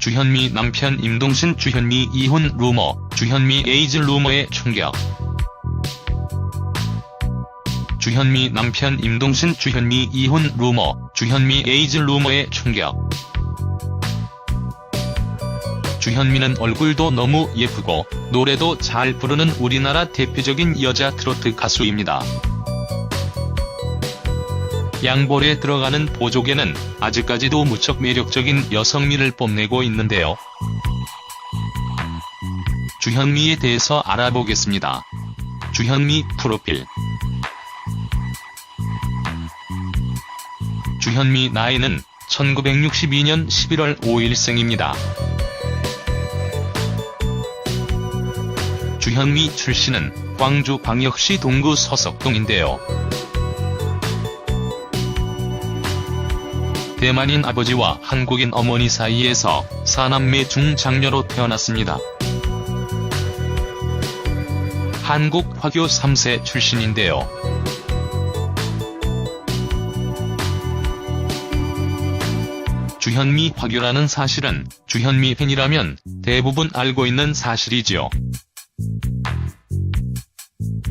주현미 남편 임동신 주현미 이혼 루머, 주현미 에이즈 루머에 충격. 주현미 남편 임동신 주현미 이혼 루머, 주현미 에이즈 루머에 충격. 주현미는 얼굴도 너무 예쁘고 노래도 잘 부르는 우리나라 대표적인 여자 트로트 가수입니다. 양볼에 들어가는 보조개는 아직까지도 무척 매력적인 여성미를 뽐내고 있는데요. 주현미에 대해서 알아보겠습니다. 주현미 프로필 주현미 나이는 1962년 11월 5일 생입니다. 주현미 출신은 광주광역시 동구 서석동인데요. 대만인 아버지와 한국인 어머니 사이에서 사남매 중장녀로 태어났습니다. 한국 화교 3세 출신인데요. 주현미 화교라는 사실은 주현미 팬이라면 대부분 알고 있는 사실이지요.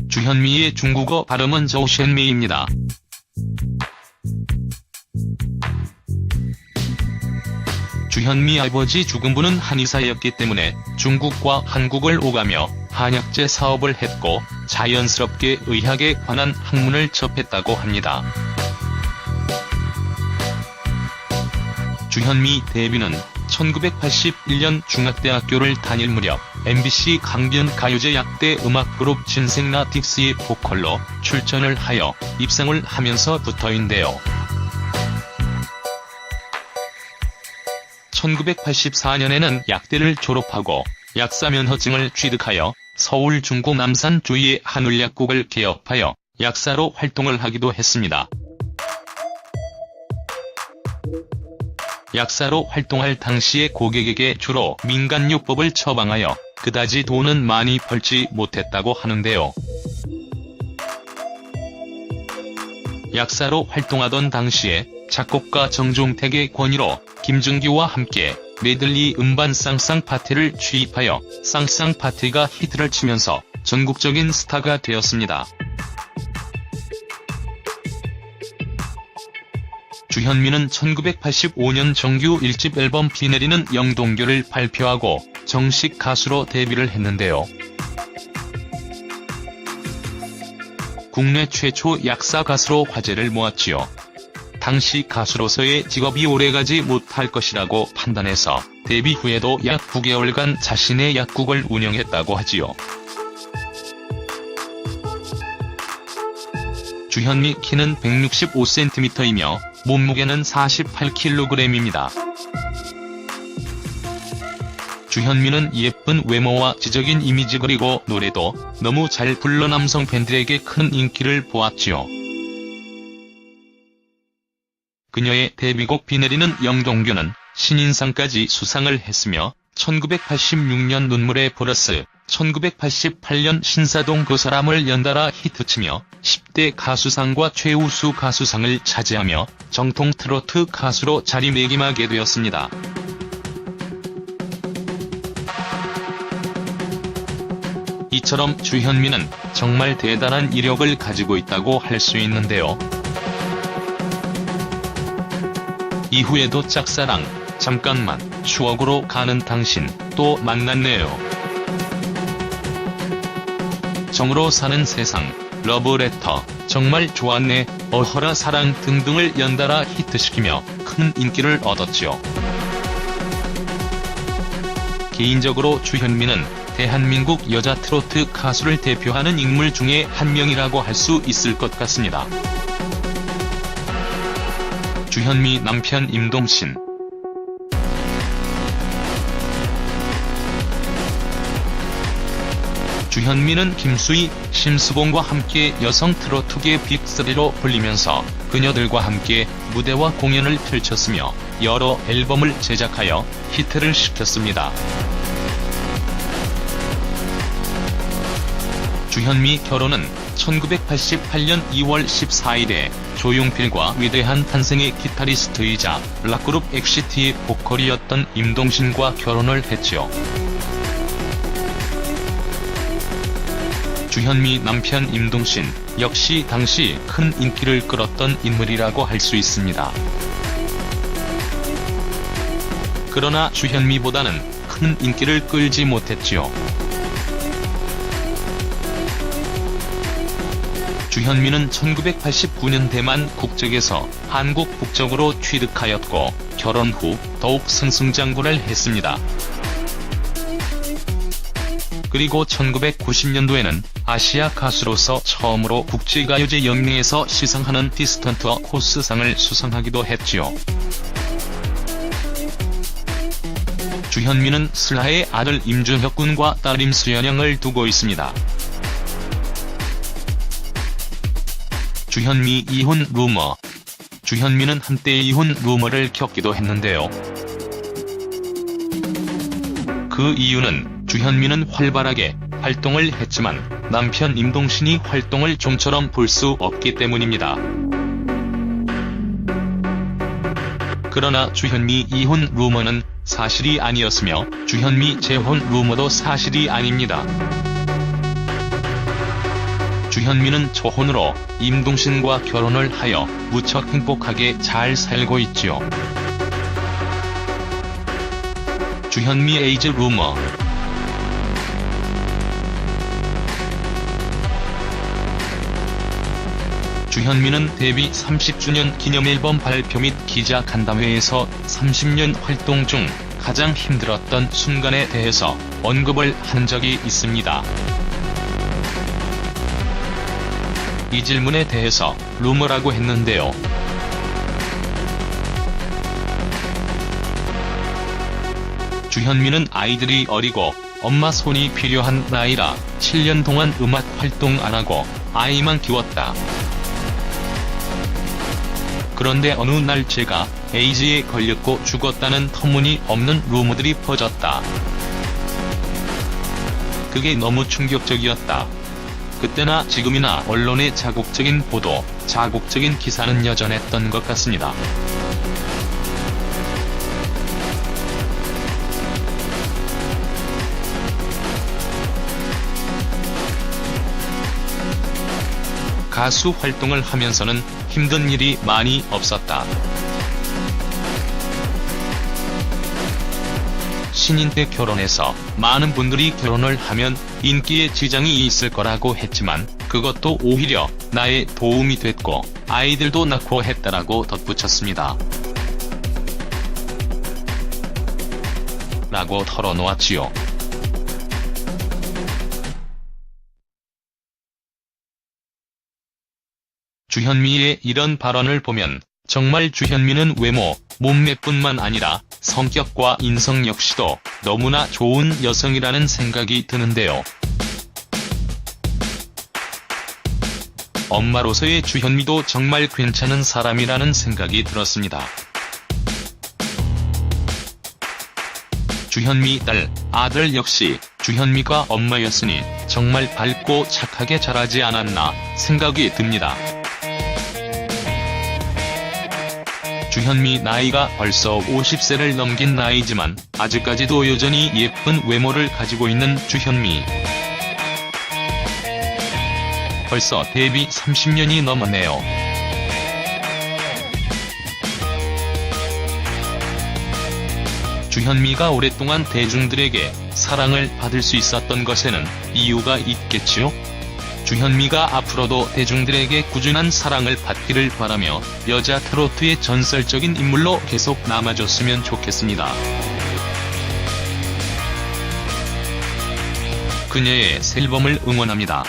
주현미의 중국어 발음은 저우셴미입니다. 주현미 아버지 죽음부는 한의사였기 때문에 중국과 한국을 오가며 한약재 사업을 했고 자연스럽게 의학에 관한 학문을 접했다고 합니다. 주현미 데뷔는 1981년 중학대학교를 다닐 무렵 MBC 강변 가요제 약대 음악 그룹 진생라딕스의 보컬로 출전을 하여 입상을 하면서부터인데요. 1984년에는 약대를 졸업하고 약사 면허증을 취득하여 서울 중구 남산 주위의 한울약국을 개업하여 약사로 활동을 하기도 했습니다. 약사로 활동할 당시에 고객에게 주로 민간요법을 처방하여 그다지 돈은 많이 벌지 못했다고 하는데요. 약사로 활동하던 당시에 작곡가 정종택의 권유로 김준규와 함께 메들리 음반 쌍쌍 파티를 취입하여 쌍쌍 파티가 히트를 치면서 전국적인 스타가 되었습니다. 주현미는 1985년 정규 1집 앨범 비 내리는 영동교를 발표하고 정식 가수로 데뷔를 했는데요. 국내 최초 약사 가수로 화제를 모았지요. 당시 가수로서의 직업이 오래가지 못할 것이라고 판단해서 데뷔 후에도 약 9개월간 자신의 약국을 운영했다고 하지요. 주현미 키는 165cm이며 몸무게는 48kg입니다. 주현미는 예쁜 외모와 지적인 이미지 그리고 노래도 너무 잘 불러 남성 팬들에게 큰 인기를 보았지요. 그녀의 데뷔곡 비 내리는 영동교는 신인상까지 수상을 했으며 1986년 눈물의 보러스, 1988년 신사동 그 사람을 연달아 히트치며 10대 가수상과 최우수 가수상을 차지하며 정통 트로트 가수로 자리매김하게 되었습니다. 이처럼 주현미는 정말 대단한 이력을 가지고 있다고 할 수 있는데요. 이후에도 짝사랑, 잠깐만, 추억으로 가는 당신, 또 만났네요. 정으로 사는 세상, 러브레터, 정말 좋았네, 어허라 사랑 등등을 연달아 히트시키며 큰 인기를 얻었지요. 개인적으로 주현미는 대한민국 여자 트로트 가수를 대표하는 인물 중에 한 명이라고 할 수 있을 것 같습니다. 주현미 남편 임동신 주현미는 김수희, 심수봉과 함께 여성 트로트계 빅3로 불리면서 그녀들과 함께 무대와 공연을 펼쳤으며 여러 앨범을 제작하여 히트를 시켰습니다. 주현미 결혼은 1988년 2월 14일에 조용필과 위대한 탄생의 기타리스트이자 락그룹 엑시티의 보컬이었던 임동신과 결혼을 했지요. 주현미 남편 임동신 역시 당시 큰 인기를 끌었던 인물이라고 할 수 있습니다. 그러나 주현미보다는 큰 인기를 끌지 못했지요. 주현미는 1989년 대만 국적에서 한국 국적으로 취득하였고 결혼 후 더욱 승승장구를 했습니다. 그리고 1990년도에는 아시아 가수로서 처음으로 국제가요제 영예에서 시상하는 디스턴트 코스상을 수상하기도 했지요. 주현미는 슬하의 아들 임준혁 군과 딸 임수연영을 두고 있습니다. 주현미 이혼 루머 주현미는 한때 이혼 루머를 겪기도 했는데요. 그 이유는 주현미는 활발하게 활동을 했지만 남편 임동신이 활동을 좀처럼 볼 수 없기 때문입니다. 그러나 주현미 이혼 루머는 사실이 아니었으며 주현미 재혼 루머도 사실이 아닙니다. 주현미는 초혼으로 임동신과 결혼을 하여 무척 행복하게 잘 살고 있지요. 주현미 에이즈 루머 주현미는 데뷔 30주년 기념 앨범 발표 및 기자 간담회에서 30년 활동 중 가장 힘들었던 순간에 대해서 언급을 한 적이 있습니다. 이 질문에 대해서 루머라고 했는데요. 주현미는 아이들이 어리고 엄마 손이 필요한 나이라 7년 동안 음악 활동 안 하고 아이만 키웠다. 그런데 어느 날 제가 에이즈에 걸렸고 죽었다는 터무니없는 루머들이 퍼졌다. 그게 너무 충격적이었다. 그때나 지금이나 언론의 자국적인 보도, 자국적인 기사는 여전했던 것 같습니다. 가수 활동을 하면서는 힘든 일이 많이 없었다. 신인 때 결혼해서 많은 분들이 결혼을 하면 인기에 지장이 있을 거라고 했지만 그것도 오히려 나의 도움이 됐고 아이들도 낳고 했다라고 덧붙였습니다. 라고 털어놓았지요. 주현미의 이런 발언을 보면 정말 주현미는 외모, 몸매뿐만 아니라 성격과 인성 역시도 너무나 좋은 여성이라는 생각이 드는데요. 엄마로서의 주현미도 정말 괜찮은 사람이라는 생각이 들었습니다. 주현미 딸, 아들 역시 주현미가 엄마였으니 정말 밝고 착하게 자라지 않았나 생각이 듭니다. 주현미 나이가 벌써 50세를 넘긴 나이지만 아직까지도 여전히 예쁜 외모를 가지고 있는 주현미. 벌써 데뷔 30년이 넘었네요. 주현미가 오랫동안 대중들에게 사랑을 받을 수 있었던 것에는 이유가 있겠지요? 주현미가 앞으로도 대중들에게 꾸준한 사랑을 받기를 바라며 여자 트로트의 전설적인 인물로 계속 남아줬으면 좋겠습니다. 그녀의 새 앨범을 응원합니다.